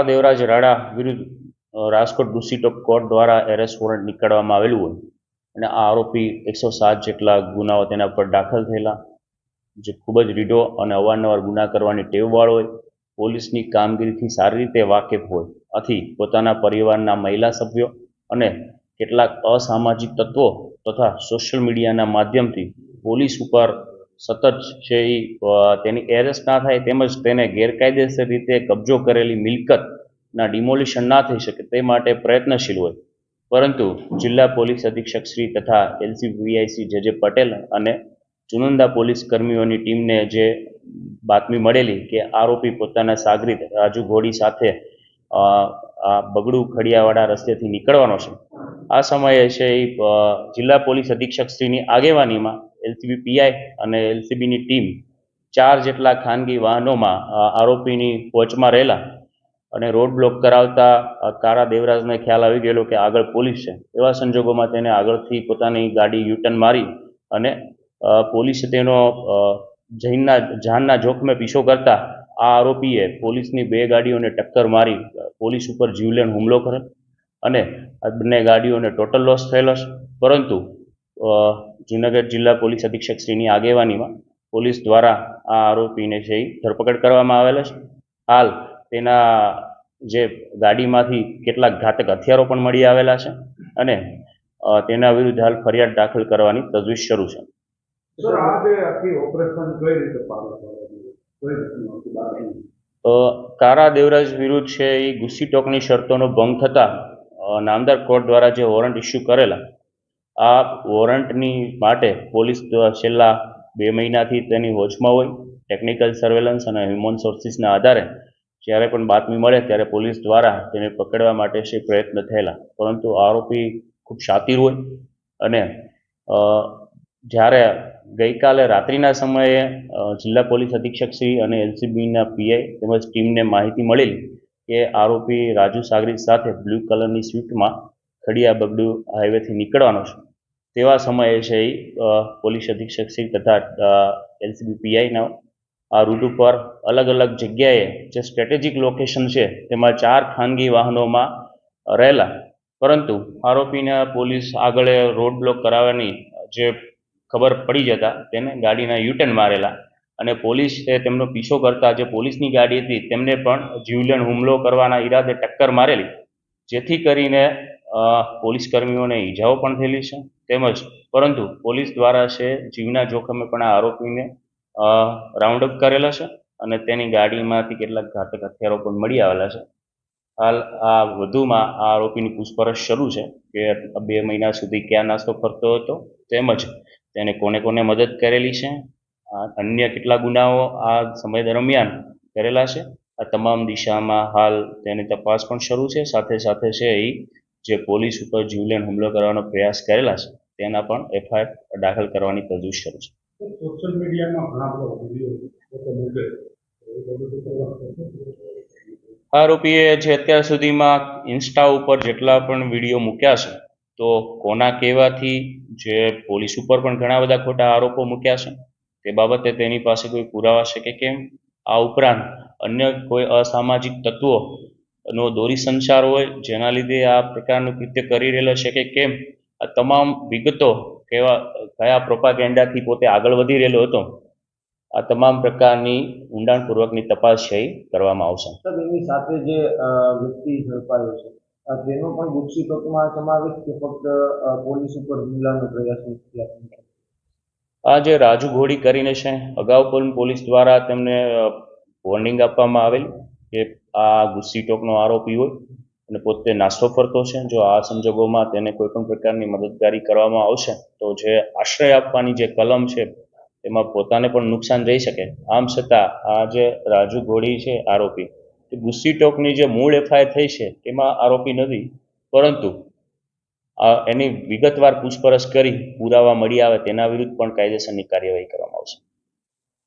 કાળા દેવરાજ રાણા વિરુદ્ધ રાજકોટ ગુસ્સીટોક કોર્ટ દ્વારા એરેસ્ટ વોરંટ નીકળવામાં આવેલું હોય અને આ આરોપી એકસો સાત જેટલા ગુનાઓ તેના પર દાખલ થયેલા, જે ખૂબ જ રીઢો અને અવારનવાર ગુના કરવાની ટેવવાળો હોય, પોલીસની કામગીરીથી સારી રીતે વાકેફ હોય, આથી પોતાના પરિવારના મહિલા સભ્યો અને કેટલાક અસામાજિક તત્વો તથા સોશિયલ મીડિયાના માધ્યમથી પોલીસ ઉપર સતત છે એ તેની એરેસ્ટ ના થાય તેમજ તેને ગેરકાયદેસર રીતે કબજો કરેલી મિલકતના ડિમોલિશન ના થઈ શકે તે માટે પ્રયત્નશીલ હોય. પરંતુ જિલ્લા પોલીસ અધિક્ષક શ્રી તથા એલસીવીઆઈસી જે જે પટેલ અને ચુનંદા પોલીસ કર્મીઓની ટીમને જે બાતમી મળેલી કે આરોપી પોતાના સાગરીત રાજુ ઘોડી સાથે આ બગડું ખડિયાવાળા રસ્તેથી નીકળવાનો છે. આ સમયે છે એ જિલ્લા પોલીસ અધિક્ષક શ્રીની આગેવાનીમાં એલસીબી પીઆઈ અને એલસીબીની ટીમ ચાર જેટલા ખાનગી વાહનોમાં આરોપીની કોચમાં રહેલા અને રોડ બ્લોક કરાવતા કારા દેવરાજને ખ્યાલ આવી ગયેલો કે આગળ પોલીસ છે. એવા સંજોગોમાં તેને આગળથી પોતાની ગાડી યુટર્ન મારી અને પોલીસે તેનો જૈનના જાનના જોખમે પીછો કરતા આ આરોપીએ પોલીસની બે ગાડીઓને ટક્કર મારી પોલીસ ઉપર જીવલેણ હુમલો કર્યો અને આ બંને ગાડીઓને ટોટલ લોસ થયેલો છે. પરંતુ જૂનાગઢ જિલ્લા પોલીસ અધિક્ષક શ્રીની આગેવાનીમાં પોલીસ દ્વારા આ આરોપીને છે ધરપકડ કરવામાં આવેલા છે. હાલ તેના જે ગાડીમાંથી કેટલાક ઘાતક હથિયારો પણ મળી આવેલા છે અને તેના વિરુદ્ધ હાલ ફરિયાદ દાખલ કરવાની તજવીજ શરૂ છે. કારા દેવરાજ વિરુદ્ધ છે એ ગુસ્સી ટોકની શરતોનો ભંગ થતાં નામદાર કોર્ટ દ્વારા જે વોરંટ ઇસ્યુ કરેલા આ વોરંટની માટે પોલીસ છેલ્લા બે મહિનાથી તેની વોચમાં હોય, ટેકનિકલ સર્વેલન્સ અને હ્યુમન સોર્સિસના આધારે જ્યારે પણ બાતમી મળે ત્યારે પોલીસ દ્વારા તેને પકડવા માટે શ્રી પ્રયત્ન થયેલા. પરંતુ આરોપી ખૂબ શાતિર હોય અને જ્યારે ગઈકાલે રાત્રિના સમયે જિલ્લા પોલીસ અધિક્ષક શ્રી અને એલસીબીના પીઆઈ તેમજ ટીમને માહિતી મળેલી કે આરોપી રાજુ સાગરી સાથે બ્લુ કલરની સ્વિફ્ટમાં ખડિયા બગડુ હાઈવેથી નીકળવાનો છે. તેવા સમયે છે એ પોલીસ અધિક્ષક શ્રી તથા એલસીબી પીઆઈના આ રૂટ ઉપર અલગ અલગ જગ્યાએ જે સ્ટ્રેટેજિક લોકેશન છે, તેમાં ચાર ખાનગી વાહનોમાં રહેલા. પરંતુ આરોપીને પોલીસ આગળ રોડ બ્લોક કરાવવાની જે ખબર પડી જતા તેને ગાડીના યુટર્ન મારેલા અને પોલીસ તેમનો પીછો કરતા જે પોલીસની ગાડી હતી, તેમને પણ જીવલેણ હુમલો કરવાના ઈરાદે ટક્કર મારેલી. જેથી કરીને પોલીસ કર્મીઓને ઈજાઓ પણ થયેલી છે, તેમજ પરંતુ પોલીસ દ્વારા છે, જીવના જોખમે પણ આ આરોપીને રાઉન્ડ અપ કરેલા છે અને તેની ગાડીમાંથી કેટલાક ઘાતક હથિયારો પણ મળી આવેલા છે. હાલ આ વધુમાં આ આરોપીની પૂછપરછ શરૂ છે કે બે મહિના સુધી ક્યાં નાસ્તો કરતો હતો, તેમજ તેને કોને કોને મદદ કરેલી છે અન્ય કેટલા ગુનાઓ આ સમય દરમિયાન કરેલા છે, આ તમામ દિશામાં હાલ તેની તપાસ પણ શરૂ છે, સાથે સાથે છે એ જે પોલીસ ઉપર જીવલેણ હુમલો કરવાનો પ્રયાસ કરેલા છે તેના પણ એફઆઈઆર દાખલ કરવાની તજવીજ શરૂ છે. સોશિયલ મીડિયામાં. આરોપીએ જે અત્યાર સુધીમાં ઇન્સ્ટા ઉપર જેટલા પણ વીડિયો મૂક્યા છે તો કોના કહેવાથી જે પોલીસ ઉપર પણ ઘણા બધા ખોટા આરોપો મૂક્યા છે તે બાબતે તેની પાસે કોઈ પુરાવા છે કે કેમ? આ ઉપરાંત અન્ય કોઈ અસામાજિક તત્વો નો દોરી સંચાર હોય જેના લીધે આ પ્રકારનું કૃત્ય કરી રહેલો છે કે કેમ? આ તમામ વિગતો કેવા કયા પ્રોપાગેન્ડાથી પોતે આગળ વધી રહેલો હતો આ તમામ પ્રકારની ઊંડાણપૂર્વકની તપાસ છે એ કરવામાં આવશે. સર એની સાથે જે વ્યક્તિ ઝડપાયો છે તેનો પણ ગુપ્સી તત્વમાં સમાવેશ કે ફક્ત પોલીસ ઉપર હુમલાનો પ્રયાસ આ જે રાજુ ઘોડી કરીને છે અગાઉ પણ પોલીસ દ્વારા તેમને વોર્નિંગ આપવામાં આવેલ. કે આ ગુસ્સી ટોકનો આરોપી હોય અને પોતે નાસ્તો ફરતો છે, જો આ સંજોગોમાં તેને કોઈ પણ પ્રકારની મદદગારી કરવામાં આવશે, તો જે આશ્રય આપવાની જે કલમ છે, તેમાં પોતાને પણ નુકસાન રહી શકે. આમ છતાં, આ જે રાજુ ઘોડી છે આરોપી, તે ગુસ્સી ટોકની જે મૂળ એફઆઈઆર થઈ છે, તેમાં આરોપી નથી, પરંતુ એની વિગતવાર પૂછપરછ કરી પુરાવા મળી આવે તેના વિરુદ્ધ પણ કાયદેસરની કાર્યવાહી કરવામાં આવશે.